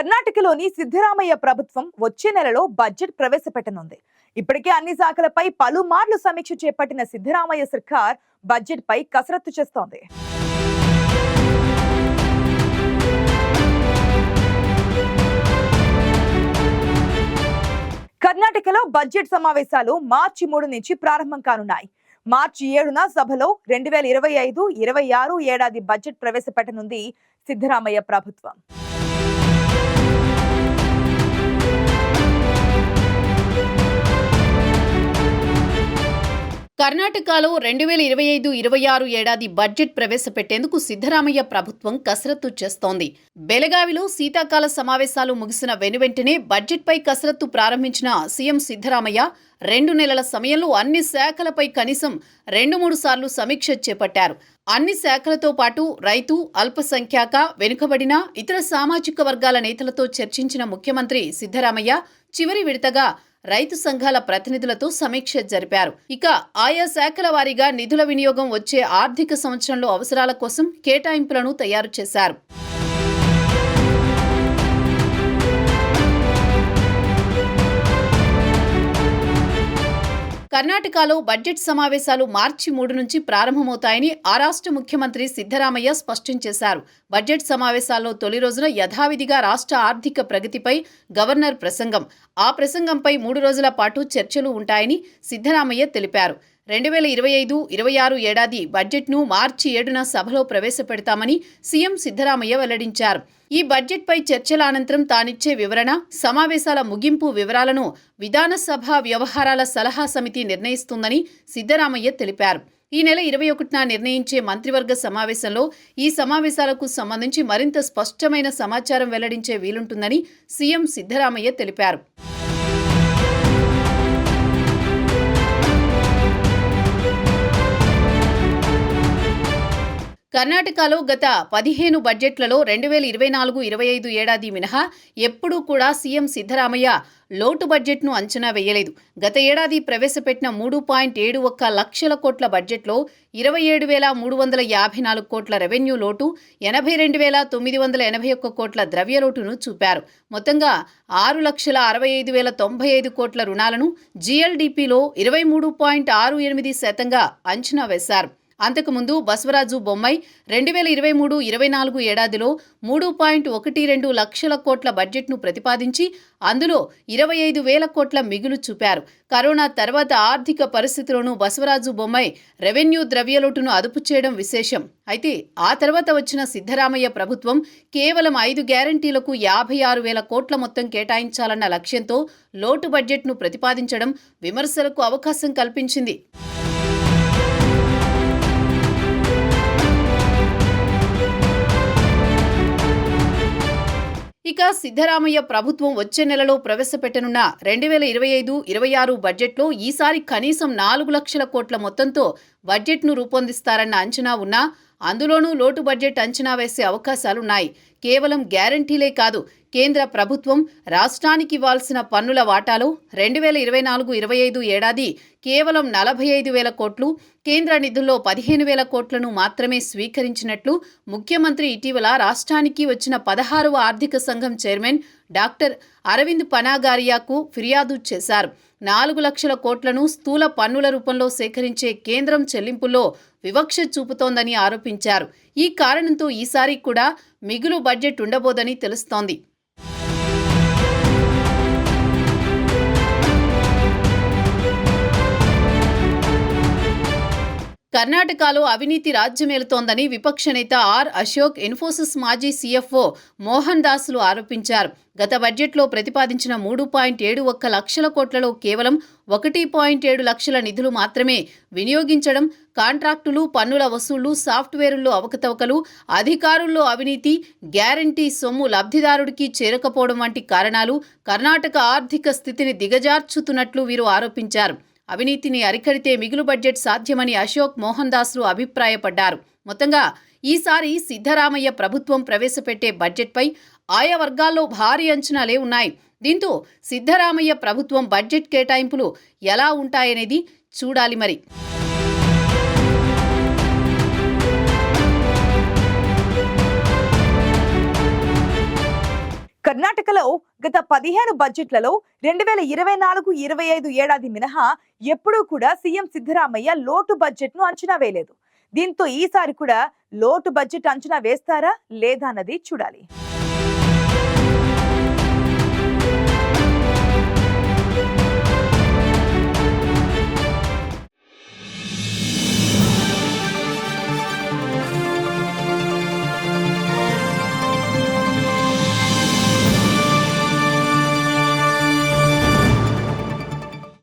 కర్ణాటకలోని సిద్ధరామయ్య ప్రభుత్వం వచ్చే నెలలో బడ్జెట్ ప్రవేశపెట్టనుంది. ఇప్పటికే అన్ని శాఖలపై పలుమార్లు సమీక్ష చేపట్టిన సిద్ధరామయ్య సర్కార్ బడ్జెట్ పై కసరత్తు చేస్తోంది. కర్ణాటకలో బడ్జెట్ సమావేశాలు మార్చి మూడు నుంచి ప్రారంభం కానున్నాయి. మార్చి ఏడున సభలో రెండు వేల ఇరవై ఐదు ఇరవై ఆరు ఏడాది బడ్జెట్ ప్రవేశపెట్టనుంది సిద్ధరామయ్య ప్రభుత్వం. కర్ణాటకలో రెండు వేల ఇరవై ఐదు ఇరవై ఆరు ఏడాది బడ్జెట్ ప్రవేశపెట్టేందుకు సిద్ధరామయ్య ప్రభుత్వం కసరత్తు చేస్తోంది. బెలగావిలో శీతాకాల సమావేశాలు ముగిసిన వెనువెంటనే బడ్జెట్పై కసరత్తు ప్రారంభించిన సీఎం సిద్ధరామయ్య రెండు నెలల సమయంలో అన్ని శాఖలపై కనీసం రెండు మూడు సార్లు సమీక్ష చేపట్టారు. అన్ని శాఖలతో పాటు రైతు అల్పసంఖ్యాక వెనుకబడిన ఇతర సామాజిక వర్గాల నేతలతో చర్చించిన ముఖ్యమంత్రి సిద్ధరామయ్య చివరి విడతగా రైతు సంఘాల ప్రతినిధులతో సమీక్ష జరిపారు. ఇక ఆయా శాఖల వారీగా నిధుల వినియోగం వచ్చే ఆర్థిక సంవత్సరంలో అవసరాల కోసం కేటాయింపులను తయారు చేశారు. కర్ణాటకలో బడ్జెట్ సమావేశాలు మార్చి మూడు నుంచి ప్రారంభమవుతాయని ఆ రాష్ట్ర ముఖ్యమంత్రి సిద్ధరామయ్య స్పష్టం చేశారు. బడ్జెట్ సమావేశాల్లో తొలి రోజున యథావిధిగా రాష్ట్ర ఆర్థిక ప్రగతిపై గవర్నర్ ప్రసంగం. ఆ ప్రసంగంపై మూడు రోజుల పాటు చర్చలు ఉంటాయని సిద్ధరామయ్య తెలిపారు. రెండు వేల ఇరవై ఐదు ఇరవై ఆరు ఏడాది బడ్జెట్ను మార్చి ఏడున సభలో ప్రవేశపెడతామని సీఎం సిద్ధరామయ్య వెల్లడించారు. ఈ బడ్జెట్పై చర్చల అనంతరం తానిచ్చే వివరణ సమావేశాల ముగింపు వివరాలను విధానసభ వ్యవహారాల సలహా సమితి నిర్ణయిస్తుందని సిద్ధరామయ్య తెలిపారు. ఈ నెల ఇరవై ఒకటిన నిర్ణయించే మంత్రివర్గ సమావేశంలో ఈ సమావేశాలకు సంబంధించి మరింత స్పష్టమైన సమాచారం వెల్లడించే వీలుంటుందని సీఎం సిద్ధరామయ్య తెలిపారు. కర్ణాటకలో గత పదిహేను బడ్జెట్లలో రెండు వేల ఇరవై నాలుగు ఇరవై ఐదు ఏడాది మినహా ఎప్పుడూ కూడా సీఎం సిద్ధరామయ్య లోటు బడ్జెట్ను అంచనా వేయలేదు. గత ఏడాది ప్రవేశపెట్టిన మూడు పాయింట్ ఏడు ఒక్క లక్షల కోట్ల బడ్జెట్లో ఇరవై ఏడు వేల మూడు వందల యాభై నాలుగు కోట్ల రెవెన్యూ లోటు ఎనభై రెండు వేల తొమ్మిది వందల ఎనభై ఒక్క కోట్ల ద్రవ్య లోటును చూపారు. మొత్తంగా ఆరు లక్షల అరవై ఐదు వేల తొంభై ఐదు కోట్ల రుణాలను జీఎల్డీపీలో ఇరవై మూడు పాయింట్ ఆరు ఎనిమిది శాతంగా అంచనా వేశారు. అంతకుముందు బసవరాజు బొమ్మై రెండు వేల ఇరవై మూడు ఇరవై నాలుగు ఏడాదిలో మూడు పాయింట్ ఒకటి రెండు లక్షల కోట్ల బడ్జెట్ను ప్రతిపాదించి అందులో ఇరవై ఐదు వేల కోట్ల మిగులు చూపారు. కరోనా తర్వాత ఆర్థిక పరిస్థితులను బసవరాజు బొమ్మై రెవెన్యూ ద్రవ్యలోటును అదుపు చేయడం విశేషం. అయితే ఆ తర్వాత వచ్చిన సిద్ధరామయ్య ప్రభుత్వం కేవలం ఐదు గ్యారంటీలకు యాభై ఆరు వేల కోట్ల మొత్తం కేటాయించాలన్న లక్ష్యంతో లోటు బడ్జెట్ను ప్రతిపాదించడం విమర్శలకు అవకాశం కల్పించింది. ఇక సిద్ధరామయ్య ప్రభుత్వం వచ్చే నెలలో ప్రవేశపెట్టనున్న రెండు వేల ఇరవై ఐదు ఇరవై ఆరు బడ్జెట్లో ఈసారి కనీసం నాలుగు లక్షల కోట్ల మొత్తంతో బడ్జెట్ను రూపొందిస్తారన్న అంచనా ఉన్నా అందులోనూ లోటు బడ్జెట్ అంచనా వేసే అవకాశాలున్నాయి. కేవలం గ్యారంటీలే కాదు కేంద్ర ప్రభుత్వం రాష్ట్రానికి ఇవ్వాల్సిన పన్నుల వాటాలో రెండు వేల ఇరవై నాలుగు ఇరవై ఐదు ఏడాది కేవలం నలభై ఐదు వేల కోట్లు కేంద్ర నిధుల్లో పదిహేను వేల కోట్లను మాత్రమే స్వీకరించినట్లు ముఖ్యమంత్రి ఇటీవల రాష్ట్రానికి వచ్చిన పదహారవ ఆర్థిక సంఘం చైర్మన్ డాక్టర్ అరవింద్ పనాగారియాకు ఫిర్యాదు చేశారు. నాలుగు లక్షల కోట్లను స్థూల పన్నుల రూపంలో సేకరించే కేంద్రం చెల్లింపుల్లో వివక్ష చూపుతోందని ఆరోపించారు. ఈ కారణంతో ఈసారి కూడా మిగులు బడ్జెట్ ఉండబోదని తెలుస్తోంది. కర్ణాటకలో అవినీతి రాజ్యమేలుతోందని విపక్ష నేత ఆర్ అశోక్ ఇన్ఫోసిస్ మాజీ సీఎఫ్ఓ మోహన్ దాసులు ఆరోపించారు. గత బడ్జెట్లో ప్రతిపాదించిన మూడు పాయింట్ ఏడు ఒక్క లక్షల కోట్లలో కేవలం ఒకటి పాయింట్ ఏడు లక్షల నిధులు మాత్రమే వినియోగించడం కాంట్రాక్టులు పన్నుల వసూళ్ళు సాఫ్ట్వేరుల్లో అవకతవకలు అధికారుల్లో అవినీతి గ్యారంటీ సొమ్ము లబ్ధిదారుడికి చేరకపోవడం వంటి కారణాలు కర్ణాటక ఆర్థిక స్థితిని దిగజార్చుతున్నట్లు వీరు ఆరోపించారు. అవినీతిని అరికడితే మిగులు బడ్జెట్ సాధ్యమని అశోక్ మోహన్ దాస్లు అభిప్రాయపడ్డారు. మొత్తంగా ఈసారి సిద్ధరామయ్య ప్రభుత్వం ప్రవేశపెట్టే బడ్జెట్పై ఆయా వర్గాల్లో భారీ అంచనాలే ఉన్నాయి. దీంతో సిద్ధరామయ్య ప్రభుత్వం బడ్జెట్ కేటాయింపులు ఎలా ఉంటాయనేది చూడాలి మరి. కర్ణాటకలో గత పదిహేను బడ్జెట్లలో రెండు వేల ఇరవై నాలుగు ఇరవై ఐదు ఏడాది మినహా ఎప్పుడూ కూడా సీఎం సిద్ధరామయ్య లోటు బడ్జెట్ను అంచనా వేయలేదు. దీంతో ఈసారి కూడా లోటు బడ్జెట్ అంచనా వేస్తారా లేదా అన్నది చూడాలి.